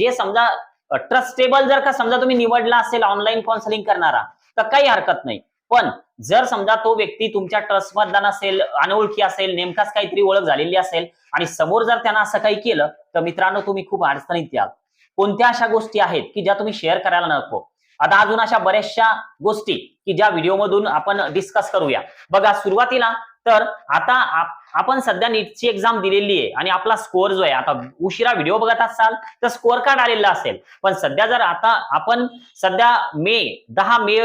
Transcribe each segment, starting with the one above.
जे समजा ट्रस्टेबल जर का समजा तुम्ही निवडला असेल ऑनलाईन काउन्सिलिंग करणारा तर काही हरकत नाही. पण जर समजा तो व्यक्ती तुमच्या ट्रस्ट मधला नसेल अनोळखी असेल नेमकाच काहीतरी ओळख झालेली असेल आणि समोर जर त्यांना असं काही केलं तर मित्रांनो तुम्ही खूप अडचणीत याल. कोणत्या अशा गोष्टी आहेत की ज्या तुम्ही शेअर करायला नको? आता अजून अशा बऱ्याचशा गोष्टी की ज्या व्हिडिओमधून आपण डिस्कस करूया. बघा सुरुवातीला तर आता आपण सध्या नीटची एक्झाम दिलेली आहे आणि आपला स्कोअर जो आहे आता उशिरा व्हिडिओ बघत असाल तर स्कोअर कार्ड आलेला असेल. पण सध्या जर आता आपण सध्या मे दहा मे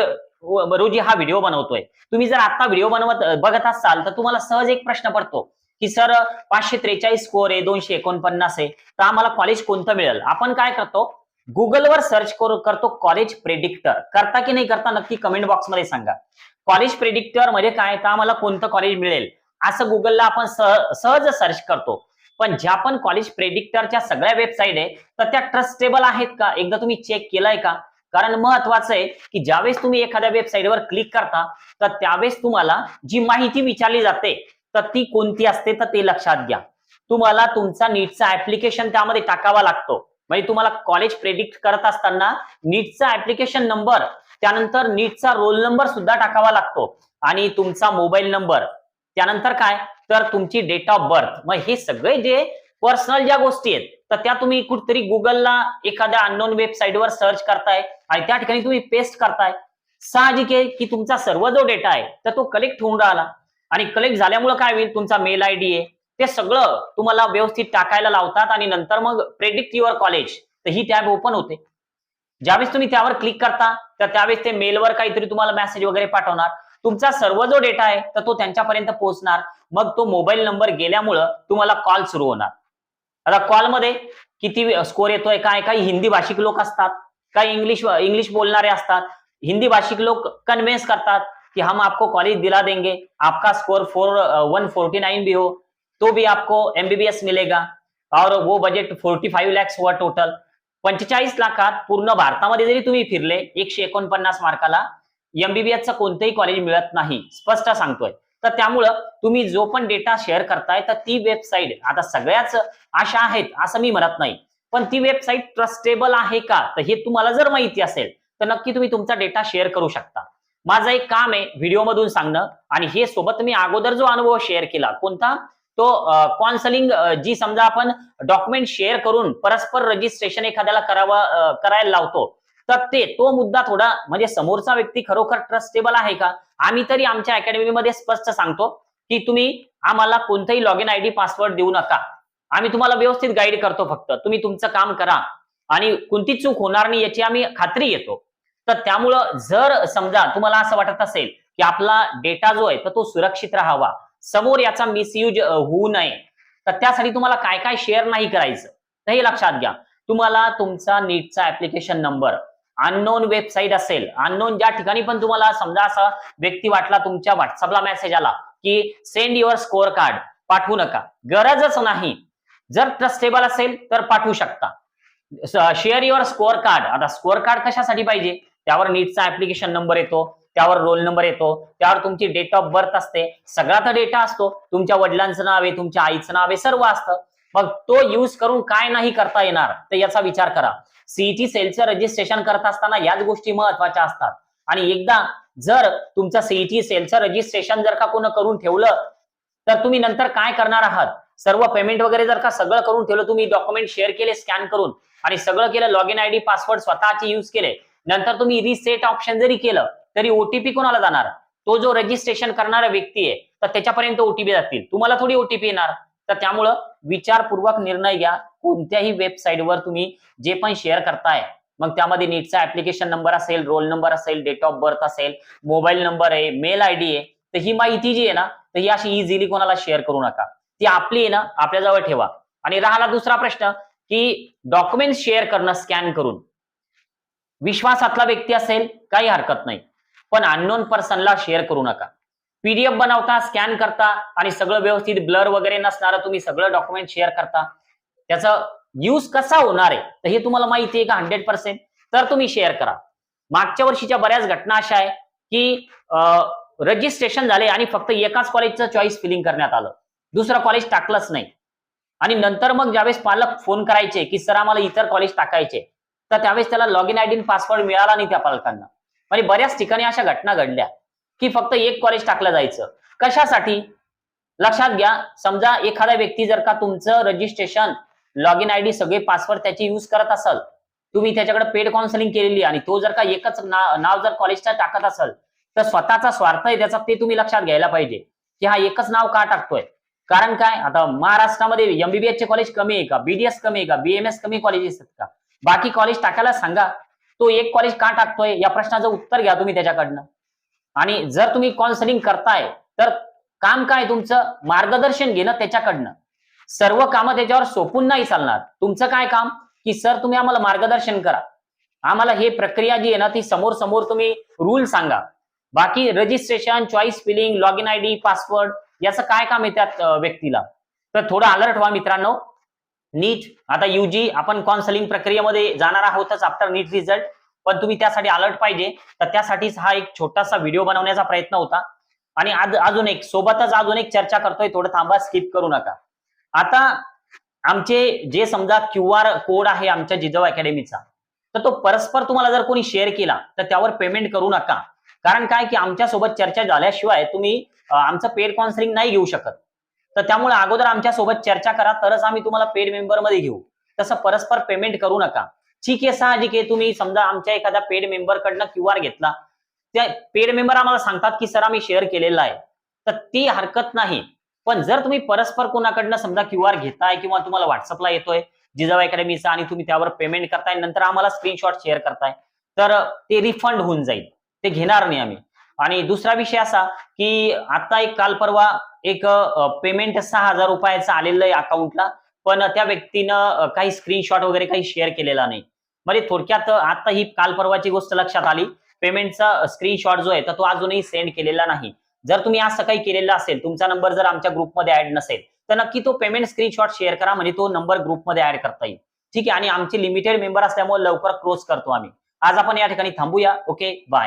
रोजी हा व्हिडिओ बनवतोय. तुम्ही जर आता व्हिडिओ बनवत बघत असाल तर तुम्हाला सहज एक प्रश्न पडतो की सर पाचशे त्रेचाळीस स्कोअर आहे दोनशे एकोणपन्नास आहे. तर आम्हाला कॉलेज कोणतं मिळेल? आपण काय करतो? गुगलवर सर्च करू करतो कॉलेज प्रेडिक्टर करता की नाही करता नक्की कमेंट बॉक्समध्ये सांगा. कॉलेज प्रेडिक्टरमध्ये काय का आम्हाला कोणतं कॉलेज मिळेल? असं गुगलला आपण सहज सर्च करतो. पण ज्या पण कॉलेज प्रेडिक्टरच्या सगळ्या वेबसाईट आहे तर त्या ट्रस्टेबल आहेत का? एकदा तुम्ही चेक केलाय का? कारण महत्वाचं आहे की ज्यावेळेस तुम्ही एखाद्या वेबसाईटवर क्लिक करता तर त्यावेळेस तुम्हाला जी माहिती विचारली जाते तर ती कोणती असते? तर ते लक्षात घ्या. तुम्हाला तुमचा नीटचा ऍप्लिकेशन त्यामध्ये टाकावा लागतो. म्हणजे तुम्हाला कॉलेज प्रेडिक्ट करत असताना नीटचा ऍप्लिकेशन नंबर त्यानंतर नीटचा रोल नंबर सुद्धा टाकावा लागतो. आणि तुमचा मोबाईल नंबर त्यानंतर काय? तर तुमची डेट ऑफ बर्थ मग हे सगळे जे पर्सनल ज्या गोष्टी आहेत तर त्या तुम्ही कुठतरी गुगलला एखाद्या अननोन वेबसाईटवर सर्च करताय आणि त्या ठिकाणी तुम्ही पेस्ट करताय. साहजिक आहे की तुमचा सर्व जो डेटा आहे तर तो कलेक्ट होऊन राहिला. आणि कलेक्ट झाल्यामुळे काय होईल? तुमचा मेल आय डी आहे. ते सगळं तुम्हाला व्यवस्थित टाकायला लावतात आणि नंतर मग प्रेडिक्ट युअर कॉलेज तर ही टॅब ओपन होते. ज्यावेळेस तुम्ही त्यावर क्लिक करता तर त्यावेळेस ते मेलवर काहीतरी तुम्हाला मेसेज वगैरे पाठवणार. तुमचा सर्व जो डेटा आहे तर तो त्यांच्यापर्यंत पोहोचणार. मग तो मोबाईल नंबर गेल्यामुळं तुम्हाला कॉल सुरू होणार. आता कॉलमध्ये किती स्कोर येतोय काय? काही हिंदी भाषिक लोक असतात. काही इंग्लिश इंग्लिश बोलणारे असतात. हिंदी भाषिक लोक कन्व्हिन्स करतात कि हम आपको कॉलेज दिला देंगे. आपका score four one forty nine भी हो. तो भी आपको एमबीबीएस मिलेगा। और वो बजेट फोर्टी फाईव्ह लॅक्स हुआ टोटल पंचेचाळीस लाखात पूर्ण भारतामध्ये जरी तुम्ही फिरले एकशे एकोणपन्नास मार्काला एमबीबीएसचं कोणतंही कॉलेज मिळत नाही स्पष्ट सांगतोय. तर त्यामुळं तुम्ही जो पण डेटा शेअर करताय तर ती वेबसाईट आता सगळ्याच अशा आहेत असं मी म्हणत नाही. पण ती वेबसाईट ट्रस्टेबल आहे का? तर हे तुम्हाला जर माहिती असेल तर नक्की तुम्ही तुमचा डेटा शेअर करू शकता. माझं एक काम आहे व्हिडिओ मधून सांगणं आणि हे सोबत मी अगोदर जो अनुभव शेअर केला कोणता? तो कॉन्सलिंग जी समजा आपण डॉक्युमेंट शेअर करून परस्पर रजिस्ट्रेशन एखाद्याला करावा करायला लावतो तर ते तो मुद्दा थोडा म्हणजे समोरचा व्यक्ती खरोखर ट्रस्टेबल आहे का? आम्ही तरी आमच्या अकॅडमीमध्ये स्पष्ट सांगतो की तुम्ही आम्हाला कोणताही log in I D password देऊ नका. आम्ही तुम्हाला व्यवस्थित गाईड करतो फक्त. तुम्ही तुमचं काम करा. आणि कोणती चूक होणार नाही याची आम्ही खात्री येतो. तर त्यामुळं जर समजा तुम्हाला असं वाटत असेल की आपला डेटा जो आहे तर तो सुरक्षित राहावा. समोर याचा मिसयूज होऊ नये. तर त्यासाठी तुम्हाला काय काय शेअर नाही करायचं. तर हे लक्षात घ्या. तुम्हाला तुमचा नीटचा ऍप्लिकेशन नंबर अननोन वेबसाईट असेल अननोन ज्या ठिकाणी पण तुम्हाला समजा असा व्यक्ती वाटला तुमच्या व्हॉट्सअपला मेसेज आला की सेंड युअर स्कोअर कार्ड पाठवू नका. गरजच नाही. जर ट्रस्टेबल असेल तर पाठवू शकता. शेअर युअर स्कोअर कार्ड आता स्कोअर कार्ड कशासाठी पाहिजे? त्यावर नीटचा ऍप्लिकेशन नंबर येतो. त्यावर रोल नंबर येतो. त्यावर तुमची डेट ऑफ बर्थ असते. सगळा तर डेटा असतो. तुमच्या वडिलांचं नाव आहे तुमच्या आईचं नाव आहे सर्व असतं. मग तो यूज करून काय नाही करता येणार तर याचा विचार करा. सीईटी सेलचं रजिस्ट्रेशन करत असताना याच गोष्टी महत्त्वाच्या असतात. आणि एकदा जर तुमचं सीईटी सेलचं रजिस्ट्रेशन जर का कोण करून ठेवलं तर तुम्ही नंतर काय करणार आहात? सर्व पेमेंट वगैरे जर का सगळं करून ठेवलं तुम्ही डॉक्युमेंट शेअर केले स्कॅन करून आणि सगळं केलं लॉग इन आयडी पासवर्ड स्वतःचे यूज केले नंतर तुम्ही रिसेट ऑप्शन जरी केलं तरी ओटीपी कोणाला जाणार? तो जो रजिस्ट्रेशन करणारा व्यक्ती आहे तर त्याच्यापर्यंत ओटीपी जातील. तुम्हाला थोडी ओटीपी येणार. तर त्यामुळं विचारपूर्वक निर्णय घ्या. कोणत्याही वेबसाईटवर तुम्ही जे पण शेअर करताय मग त्यामध्ये नीटचा ऍप्लिकेशन नंबर असेल रोल नंबर असेल डेट ऑफ बर्थ असेल मोबाईल नंबर आहे मेल आय डी आहे तर ही माहिती जी आहे ना तर ही अशी इझिली कोणाला शेअर करू नका. ती आपली आहे ना आपल्याजवळ ठेवा. आणि राहिला दुसरा प्रश्न की डॉक्युमेंट शेअर करणं स्कॅन करून. विश्वासातला व्यक्ती असेल काही हरकत नाही. पण अननोन पर्सनला शेअर करू नका. पीडीएफ बनवता स्कॅन करता आणि सगळं व्यवस्थित ब्लर वगैरे नसणारं तुम्ही सगळं डॉक्युमेंट शेअर करता. त्याचा यूज कसा होणार आहे तर हे तुम्हाला माहिती आहे का हंड्रेड पर्सेंट तर तुम्ही शेअर करा. मागच्या वर्षीच्या बऱ्याच घटना अशा आहे की रजिस्ट्रेशन झाले आणि फक्त एकाच कॉलेजचं चॉईस फिलिंग करण्यात आलं. दुसरं कॉलेज टाकलंच नाही. आणि नंतर मग ज्यावेळेस पालक फोन करायचे की सर आम्हाला इतर कॉलेज टाकायचे. तर त्यावेळेस त्याला log in I D password मिळाला नाही त्या पालकांना. आणि बऱ्याच ठिकाणी अशा घटना घडल्या की फक्त एक कॉलेज टाकलं जायचं. कशासाठी? लक्षात घ्या समजा एखादा व्यक्ती जर का तुमचं registration log in I D सगळे पासवर्ड त्याचे युज करत असाल तुम्ही त्याच्याकडे पेड काउन्सिलिंग केलेली आणि तो जर का एकच नाव जर कॉलेजचा टाकत असेल तर स्वतःचा स्वार्थ आहे त्याचा ते तुम्ही लक्षात घ्यायला पाहिजे की हा एकच नाव का टाकतोय? कारण काय? आता महाराष्ट्रामध्ये एमबीबीएस चे कॉलेज कमी आहे का? बीडीएस कमी आहे का? बीएमएस कमी कॉलेजेस आहेत का? बाकी कॉलेज टाकायला सांगा. तो एक कॉलेज का टाकतोय? या प्रश्नाचं उत्तर घ्या तुम्ही त्याच्याकडनं. आणि जर तुम्ही काउन्सिलिंग करताय तर काम काय तुमचं? मार्गदर्शन घेणं त्याच्याकडनं. सर्व कामं त्याच्यावर सोपून नाही चालणार. तुमचं काय काम? की सर तुम्ही आम्हाला मार्गदर्शन करा. आम्हाला हे प्रक्रिया जी आहे ना ती समोर समोर तुम्ही रूल सांगा. बाकी registration choice filling log in I D password याचं काय काम आहे त्या व्यक्तीला? तर थोडं अलर्ट व्हा मित्रांनो. नीट. आता युजी आपण काउन्सिलिंग प्रक्रियेमध्ये जाणार आहोतच आफ्टर नीट रिझल्ट पण तुम्ही त्यासाठी अलर्ट पाहिजे. तर त्यासाठीच हा एक छोटासा व्हिडिओ बनवण्याचा प्रयत्न होता. आणि आज अजून एक सोबतच अजून एक चर्चा करतोय. थोडं थांबा स्किप करू नका. आता आमचे जे समजा क्यू आर कोड आहे आमच्या जिजाऊ अकॅडमीचा तर तो परस्पर तुम्हाला जर कोणी शेअर केला तर त्यावर पेमेंट करू नका. कारण काय? की आमच्यासोबत चर्चा झाल्याशिवाय तुम्ही आमचं पेड काउन्सिलिंग नाही घेऊ शकत. तर त्यामुळे अगोदर आमच्यासोबत चर्चा करा तरच आम्ही तुम्हाला पेड मेंबरमध्ये घेऊ. तसं परस्पर पेमेंट करू नका. ठीक आहे साहजिक आहे तुम्ही समजा आमच्या एखाद्या पेड मेंबर कडनं क्यू आर घेतला. त्या पेड मेंबर आम्हाला सांगतात की सर आम्ही शेअर केलेला आहे. तर ती हरकत नाही. पण जर तुम्ही परस्पर कोणाकडनं समजा क्यू आर घेताय किंवा तुम्हाला व्हॉट्सअपला येतोय जिजाऊ अकॅडमीचा आणि तुम्ही त्यावर पेमेंट करताय नंतर आम्हाला स्क्रीनशॉट शेअर करताय तर ते रिफंड होऊन जाईल. ते घेणार नाही आम्ही. आणि दुसरा विषय असा की आता एक काल परवा एक पेमेंट सहा हजार रुपयाचं आलेलं आहे अकाउंटला पण त्या व्यक्तीनं काही स्क्रीनशॉट वगैरे काही शेअर केलेला नाही. म्हणजे थोडक्यात आता ही काल परवाची गोष्ट लक्षात आली पेमेंटचा स्क्रीनशॉट जो आहे तर तो अजूनही सेंड केलेला नाही. जर तुम्ही असं काही केलेलं असेल तुमचा नंबर जर आमच्या ग्रुपमध्ये ऍड नसेल तर नक्की तो पेमेंट स्क्रीनशॉट शेअर करा म्हणजे तो नंबर ग्रुपमध्ये ऍड करता येईल. ठीक आहे आणि आमची लिमिटेड मेंबर असल्यामुळे लवकर क्लोज करतो आम्ही. आज आपण या ठिकाणी थांबूया. Okay bye